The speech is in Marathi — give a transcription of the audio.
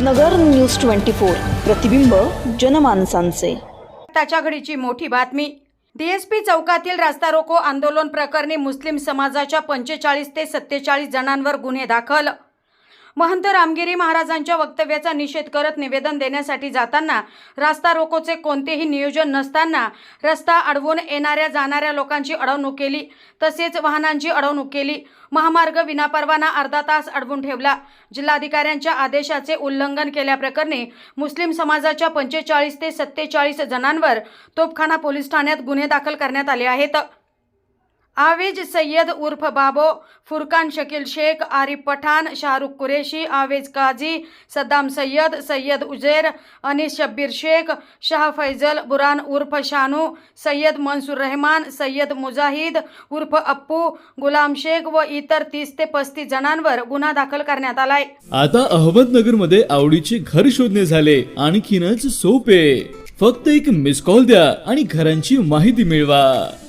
नगर न्यूज ट्वेंटी फोर. प्रतिबिंब जनमानसांचे. त्याच्या घडीची मोठी बातमी. डीएसपी चौकातील रास्ता रोको आंदोलन प्रकरणी मुस्लिम समाजाच्या पंचेचाळीस ते सत्तेचाळीस जणांवर गुन्हे दाखल. महंत रामगिरी महाराजांच्या वक्तव्याचा निषेध करत निवेदन देण्यासाठी जाताना रास्ता रोकोचे कोणतेही नियोजन नसताना रस्ता अडवून येणाऱ्या जाणाऱ्या लोकांची अडवणूक केली. तसेच वाहनांची अडवणूक केली. महामार्ग विनापरवाना अर्धा तास अडवून ठेवला. जिल्हाधिकाऱ्यांच्या आदेशाचे उल्लंघन केल्याप्रकरणी मुस्लिम समाजाच्या पंचेचाळीस ते सत्तेचाळीस जणांवर तोपखाना पोलीस ठाण्यात गुन्हे दाखल करण्यात आले आहेत. आवेज सय्यद उर्फ बाबो फुरकान शकील शेख आरिफ पठाण शाहरुख कुरेशी आवेज काझी सद्दाम सय्यद सय्यद उजेर अनिस शब्बीर शेख शाह फैजल बुरान उर्फ शानू सय्यद मंसूर रहमान सय्यद मुजाहिद उर्फ अप्पू गुलाम शेख व इतर तीस ते पस्तीस जणांवर गुन्हा दाखल करण्यात आलाय. आता अहमदनगरमध्ये आवडीचे घर शोधणे झाले. आणखीनच सोपे. फक्त एक मिस कॉल द्या आणि घरांची माहिती मिळवा.